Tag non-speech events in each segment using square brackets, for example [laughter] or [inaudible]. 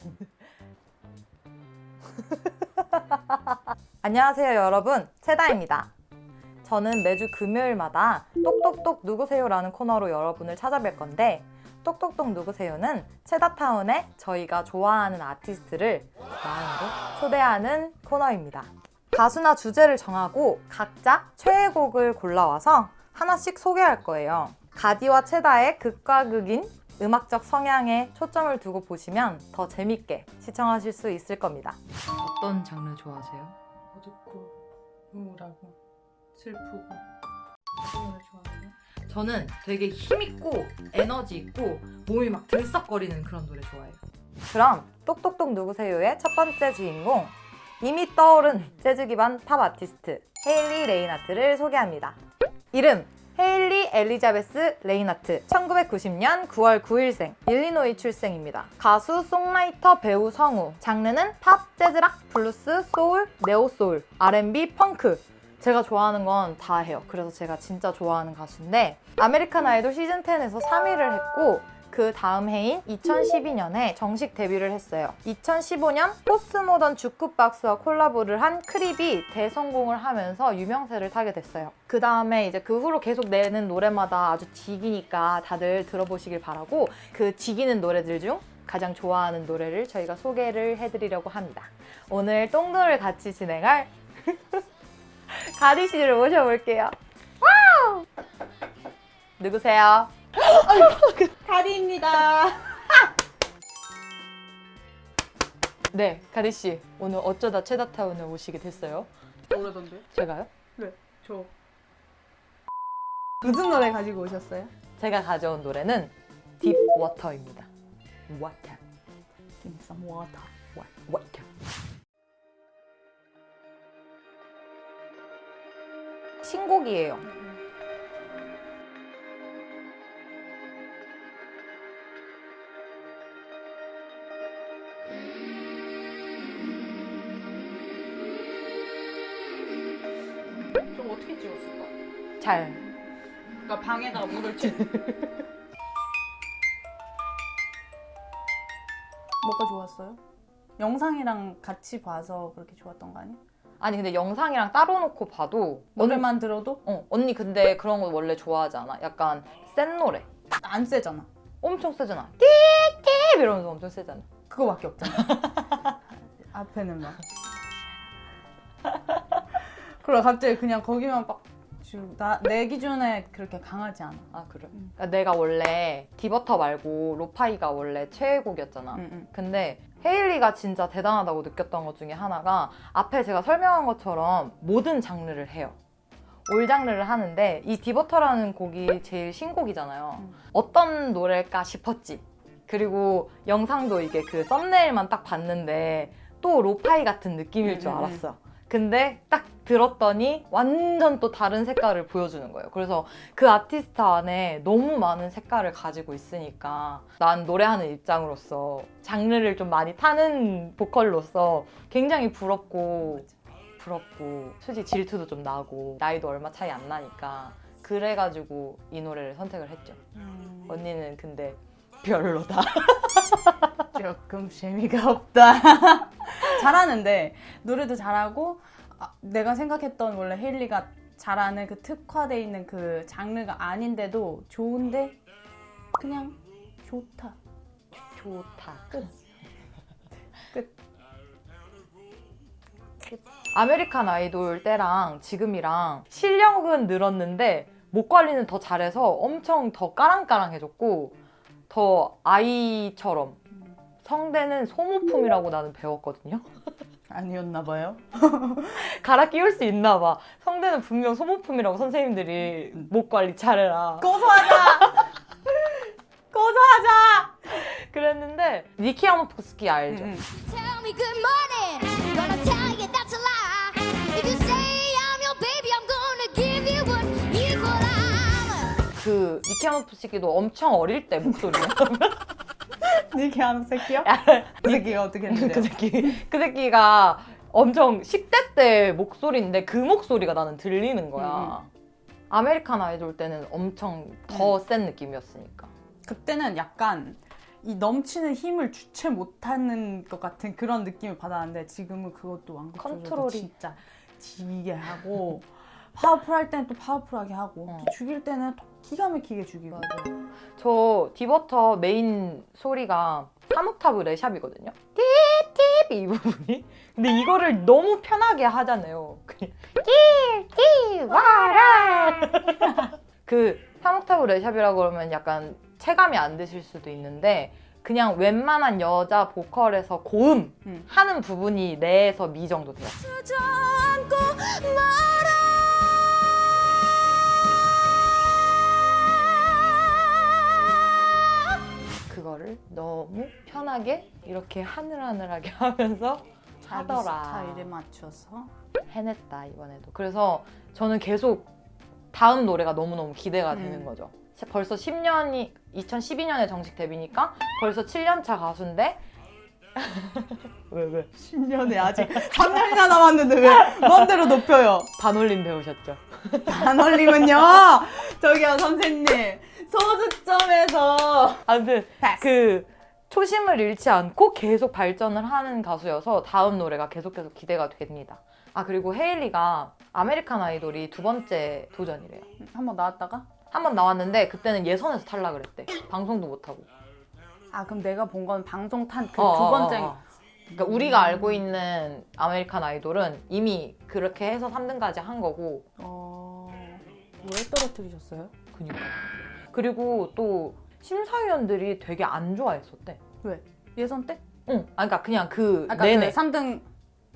[laughs] 안녕하세요 여러분 채다입니다. 저는 매주 금요일마다 똑똑똑 누구세요라는 코너로 여러분을 찾아뵐 건데 똑똑똑 누구세요는 채다타운에 저희가 좋아하는 아티스트를 마음으로 초대하는 코너입니다. 가수나 주제를 정하고 각자 최애곡을 골라와서 하나씩 소개할 거예요. 가디와 체다의 극과 극인 음악적 성향에 초점을 두고 보시면 더 재밌게 시청하실 수 있을 겁니다. 어떤 장르 좋아하세요? 어둡고 우울하고 슬프고 그런 걸 좋아하세요? 저는 되게 힘있고 에너지 있고 몸이 막 들썩거리는 그런 노래 좋아해요. 그럼 똑똑똑 누구세요의 첫 번째 주인공 이미 떠오른 재즈 기반 팝 아티스트 헤일리 레이나트를 소개합니다. 이름 헤일리 엘리자베스 레이나트 1990년 9월 9일생 일리노이 출생입니다. 가수, 송라이터, 배우, 성우 장르는 팝, 재즈락, 블루스, 소울, 네오소울, R&B, 펑크 제가 좋아하는 건 다 해요. 그래서 제가 진짜 좋아하는 가수인데 아메리칸 아이돌 시즌 10에서 3위를 했고 그 다음 해인 2012년에 정식 데뷔를 했어요. 2015년 포스트모던 주크박스와 콜라보를 한 크립이 대성공을 하면서 유명세를 타게 됐어요. 그 다음에 이제 그 후로 계속 내는 노래마다 아주 지기니까 다들 들어보시길 바라고 그 지기는 노래들 중 가장 좋아하는 노래를 저희가 소개를 해드리려고 합니다. 오늘 똥돌을 같이 진행할 [laughs] 가디 씨를 모셔볼게요. 와우! 누구세요? [laughs] 가디입니다. [laughs] 네, 가디 씨. 오늘 어쩌다 체다타운에 오시게 됐어요? 오래던데? 제가요? 저 무슨 노래 가지고 오셨어요? 제가 가져온 노래는 딥 워터입니다. 워터, Give me some water. 워터. 신곡이에요. 잘. 그러니까 방에다가 물을 치. [laughs] 뭐가 좋았어요? 영상이랑 같이 봐서 그렇게 좋았던 거 아니야? 아니 근데 영상이랑 따로 놓고 봐도 노래만 들어도 어, 언니 근데 그런 거 원래 좋아하지 않아? 약간 센 노래. 안 세잖아. 엄청 세잖아. 띠띠 이러면서 엄청 세잖아. 그거밖에 없잖아. [laughs] 앞에는 막. [laughs] 그래 갑자기 그냥 거기만 막. 주- 나, 내 기준에 그렇게 강하지 않아. 아 그래? 음. 그러니까 내가 원래 디버터 말고 로파이가 원래 최애곡이었잖아. 응, 응. 근데 헤일리가 진짜 대단하다고 느꼈던 것 중에 하나가 앞에 제가 설명한 것처럼 모든 장르를 해요. 올 장르를 하는데 이 디버터라는 곡이 제일 신곡이잖아요. 음. 어떤 노래일까 싶었지. 그리고 영상도 이게 그 썸네일만 딱 봤는데 또 로파이 같은 느낌일 줄. 알았어. 근데 딱 들었더니 완전 또 다른 색깔을 보여주는 거예요. 그래서 그 아티스트 안에 너무 많은 색깔을 가지고 있으니까 난 노래하는 입장으로서 장르를 좀 많이 타는 보컬로서 굉장히 부럽고 부럽고 솔직히 질투도 좀 나고 나이도 얼마 차이 안 나니까 그래가지고 이 노래를 선택을 했죠. 음, 언니는 근데 별로다. [laughs] 조금 재미가 없다. [laughs] 잘하는데 노래도 잘하고 아, 내가 생각했던 원래 헤일리가 잘하는 그 특화돼 있는 그 장르가 아닌데도 좋은데 그냥 좋다. 좋다. 끝. [laughs] 끝. 아메리칸 아이돌 때랑 지금이랑 실력은 늘었는데 목 관리는 더 잘해서 엄청 더 까랑까랑해졌고 더 아이처럼 성대는 소모품이라고 나는 배웠거든요. 아니었나 봐요. [laughs] 갈아 끼울 수 있나 봐. 성대는 분명 소모품이라고 선생님들이 목 관리 잘해라. 고소하자. [laughs] 고소하자. 그랬는데 니키 아모프스키 알죠? 응, 응. Tell me good morning. Gonna tell you that's a lie. If you say I'm your baby, I'm gonna give you an equal eye. 그 니키 아모프스키도 엄청 어릴 때 목소리가 [laughs] 니키 하는 새끼요? 그 새끼가 어떻게 그 했는데? 새끼 그 새끼가 엄청 10대 때 목소리인데 그 목소리가 나는 들리는 거야. 아메리칸 아이돌 때는 엄청 더 센 느낌이었으니까. 그때는 약간 이 넘치는 힘을 주체 못하는 것 같은 그런 느낌을 받았는데 지금은 그것도 완벽적으로 컨트롤이- 진짜 지게 하고 [laughs] 파워풀 할 때는 또 파워풀하게 하고 어. 또 죽일 때는 또 기가 막히게 죽이고 맞아요. 저 디버터 메인 소리가 3옥타브 레샵이거든요. 띠띠 이 부분이. 근데 이거를 너무 편하게 하잖아요. 그냥 띠띠 와라. [laughs] 그 3옥타브 레샵이라고 그러면 약간 체감이 안 되실 수도 있는데 그냥 웬만한 여자 보컬에서 고음 음. 하는 부분이 레에서 미 정도 돼요. 주저앉고 거를 너무 편하게 이렇게 하늘하늘하게 [laughs] 하면서 자기 하더라. 스타일에 맞춰서 해냈다 이번에도. 그래서 저는 계속 다음 노래가 너무너무 기대가 음. 되는 거죠. 시- 벌써 10년이 2012년에 정식 데뷔니까 벌써 7년 차 가수인데 [laughs] 왜 왜? 10년에 아직 3년이나 남았는데 왜 맘대로 높여요 반올림 배우셨죠? 반올림은요 저기요 선생님 소수점에서 아무튼 패스. 그 초심을 잃지 않고 계속 발전을 하는 가수여서 다음 노래가 계속 계속 기대가 됩니다. 아 그리고 헤일리가 아메리칸 아이돌이 두 번째 도전이래요. 한번 나왔다가 한 번 나왔는데 그때는 예선에서 탈락을 했대. 방송도 못 하고. 아 그럼 내가 본 건 방송 탄 그 두 어, 어, 번째 어, 어. 그러니까 우리가 알고 있는 아메리칸 아이돌은 이미 그렇게 해서 3등까지 한 거고. 어... 왜 떨어뜨리셨어요? 그니까. 그리고 또 심사위원들이 되게 안 좋아했었대. 예선 때? 응. 아 그러니까 그냥 그 아까 내내. 그 3등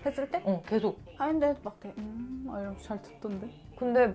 했을 때? 응, 계속. 하는데 막 돼. 음, 아, 이러면서 잘 듣던데. 근데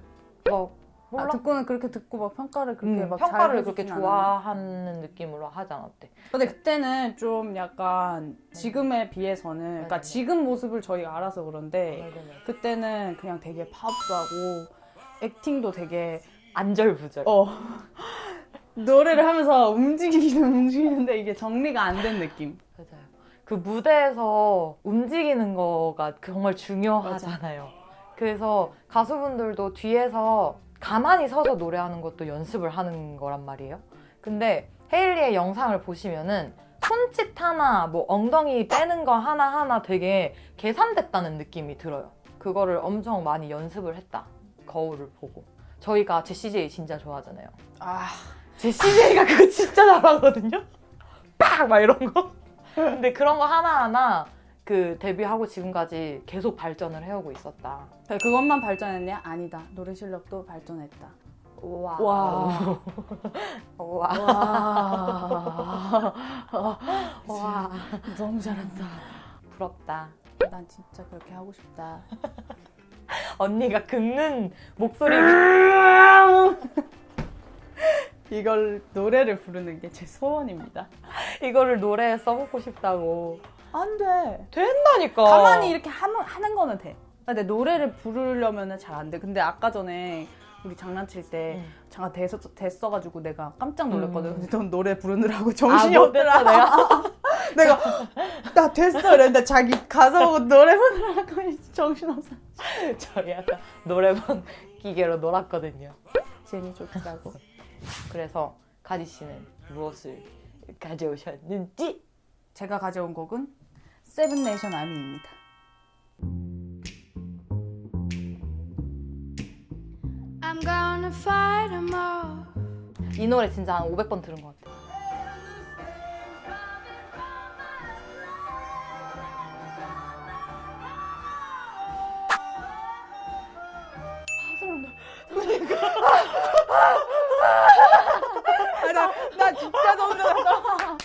막 몰라. 아, 듣고는 그렇게 듣고 막 평가를 그렇게 음, 막 평가를 잘 그렇게? 좋아하는 느낌으로 하지 않았대. 근데 그때는 좀 약간 지금에 비해서는 그러니까 맞아요. 지금 모습을 저희가 알아서 그런데 네. 그때는 그냥 되게 파워풀하고 액팅도 되게 안절부절. 어 [laughs] 노래를 하면서 움직이기는 움직이는데 이게 정리가 안 된 느낌. 맞아요. 그 무대에서 움직이는 거가 정말 중요하잖아요. 그래서 가수분들도 뒤에서 가만히 서서 노래하는 것도 연습을 하는 거란 말이에요. 근데 헤일리의 영상을 보시면은 손짓 하나, 뭐 엉덩이 빼는 거 하나하나 되게 계산됐다는 느낌이 들어요. 그거를 엄청 많이 연습을 했다. 거울을 보고. 저희가 제시제이 진짜 좋아하잖아요. 아 제시제이가 그거 진짜 잘하거든요. 빡! 막 이런 거. 근데 그런 거 하나하나 그 데뷔하고 지금까지 계속 발전을 해오고 있었다. 그것만 발전했냐? 아니다. 노래 실력도 발전했다. 와. [laughs] 와. 와. 와. 와. 너무 잘한다. 부럽다. 난 진짜 그렇게 하고 싶다. [laughs] 언니가 긁는 목소리. [laughs] 이걸 노래를 부르는 게 제 소원입니다. 이거를 노래에 써먹고 싶다고. 안 돼. 된다니까. 가만히 이렇게 하는, 하는 거는 돼. 근데 노래를 부르려면 잘 안 돼. 근데 아까 전에 우리 장난칠 때 응. 잠깐 됐어, 됐어가지고 내가 깜짝 놀랐거든. 음. 근데 넌 노래 부르느라고 정신이 아, 못 없더라. 내가. [laughs] 내가 나 됐어 이랬는데 자기 가서 보고 노래 부르라고 정신 없어. 저희 약간 노래방 기계로 놀았거든요. 재미 좋더라고. 그래서 가지 씨는 무엇을 가져오셨는지 제가 가져온 곡은 세븐네이션 아미입니다. I'm gonna fight 'em all 이 노래 진짜 한 500번 들은 것 같아. 아, 나, 나 진짜 너무 놀랐어.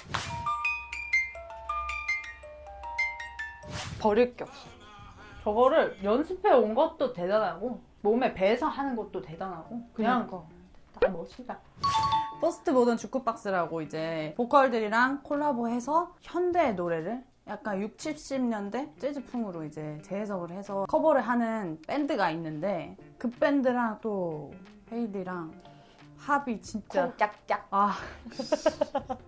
버릴 게 없어. 저거를 연습해 온 것도 대단하고 몸에 배서 하는 것도 대단하고 그냥 그러니까. 다 멋지다. 퍼스트 모던 주크박스라고 이제 보컬들이랑 콜라보해서 현대 노래를 약간 6, 70년대 재즈풍으로 이제 재해석을 해서 커버를 하는 밴드가 있는데 그 밴드랑 또 헤이디랑 합이 진짜 짝짝. 아 [laughs]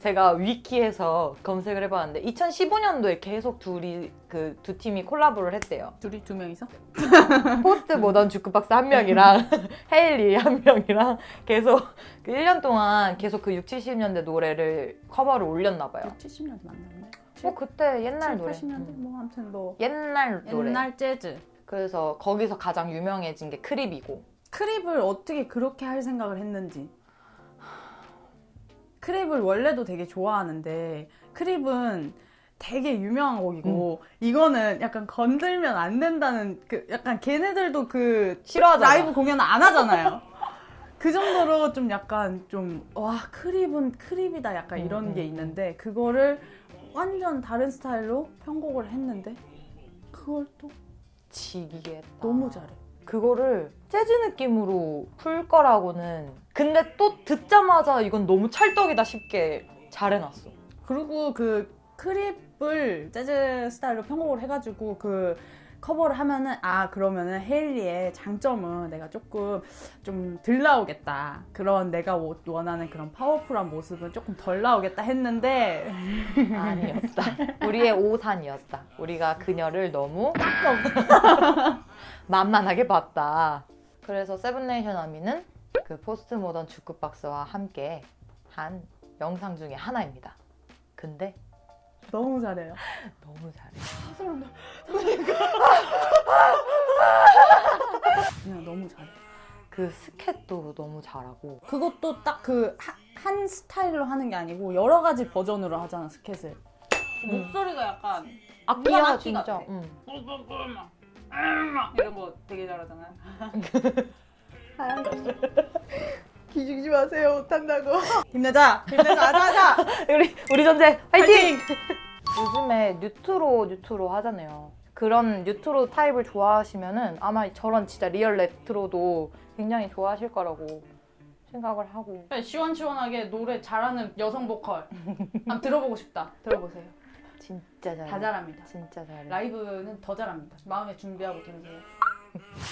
제가 위키에서 검색을 해봤는데 2015년도에 계속 둘이 그 두 팀이 콜라보를 했대요. 둘이 두 명이서? [laughs] 포스트 모던 주크박스 한 명이랑 [laughs] 헤일리 한 명이랑 계속 그 1년 동안 계속 그 6, 70년대 노래를 커버를 올렸나 봐요. 6, 70년대 맞나요? 뭐 그때 옛날 7, 노래. 80년대 음. 뭐 아무튼 뭐 옛날 노래. 옛날 재즈. 그래서 거기서 가장 유명해진 게 크립이고. 크립을 어떻게 그렇게 할 생각을 했는지. 크립을 원래도 되게 좋아하는데 크립은 되게 유명한 곡이고 이거는 약간 건들면 안 된다는 그 약간 걔네들도 그 싫어하잖아. 라이브 공연 안 하잖아요. 그 정도로 좀 약간 좀 와 크립은 크립이다 약간 음, 이런 음, 게 음. 있는데 그거를 완전 다른 스타일로 편곡을 했는데 그걸 또 지기게 했다. 너무 잘해. 그거를 재즈 느낌으로 풀 거라고는 근데 또 듣자마자 이건 너무 찰떡이다 싶게 잘 해놨어. 그리고 그 크립을 재즈 스타일로 편곡을 해가지고 그 커버를 하면은 아 그러면은 헤일리의 장점은 내가 조금 좀 덜 나오겠다 그런 내가 워- 원하는 그런 파워풀한 모습은 조금 덜 나오겠다 했는데 [laughs] 아니었다. 우리의 오산이었다. 우리가 그녀를 너무 [laughs] 만만하게 봤다. 그래서 세븐네이션 아미는 그 포스트 모던 주크박스와 함께 한 영상 중에 하나입니다. 근데 너무 잘해요. [laughs] 너무 잘해. 그냥 너무 잘해. 그 스캣도 너무 잘하고 그것도 딱 그 한 스타일로 하는 게 아니고 여러 가지 버전으로 하잖아 스캣을. 음. 목소리가 약간 악기야 악기 진짜. 같아. 응. 이런 거 되게 잘하잖아요. [laughs] 기죽지 마세요 못한다고. [laughs] 힘내자 힘내자 하자 하자. [laughs] 우리 우리 전체 화이팅! 요즘에 뉴트로 뉴트로 하잖아요. 그런 뉴트로 타입을 좋아하시면은 아마 저런 진짜 리얼 레트로도 굉장히 좋아하실 거라고 생각을 하고 시원시원하게 노래 잘하는 여성 보컬. 한번 들어보고 싶다. 들어보세요. 진짜 잘해. 다 잘합니다. 진짜 잘해. 라이브는 더 잘합니다. 마음에 준비하고 들으세요.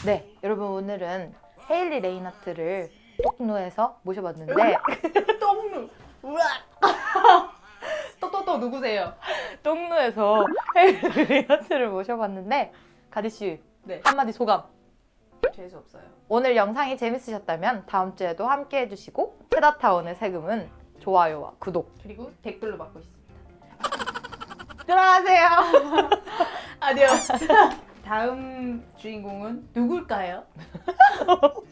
네, 여러분 오늘은 헤일리 레이나트를 똑누에서 모셔봤는데 [laughs] 똥누. 우와. [laughs] 또또또 누구세요? 똑누에서 헤일리 레이나트를 모셔봤는데 가디 씨 네. 한마디 소감. 재수 없어요. 오늘 영상이 재밌으셨다면 다음 주에도 함께 해주시고 테다타운의 세금은 좋아요와 구독 그리고 댓글로 받고 있습니다. 들어가세요. [laughs] 아디오스. [laughs] 다음 주인공은 누굴까요? [laughs]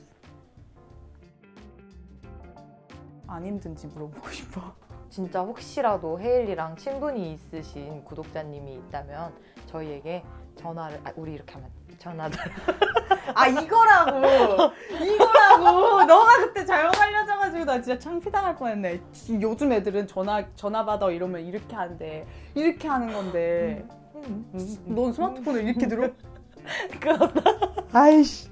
안 힘든지 물어보고 싶어. 진짜 혹시라도 헤일리랑 친분이 있으신 구독자님이 있다면 저희에게 전화를 아, 우리 이렇게 하면 전화를 [laughs] 아 이거라고. 이거라고. 너가 그때 잘못 알려줘가지고 나 진짜 창피당할 뻔했네. 지- 요즘 애들은 전화 전화 받아 이러면 이렇게 한대. 이렇게 하는 건데. 넌 스마트폰을 이렇게 들어? [laughs] 그렇다. 아이씨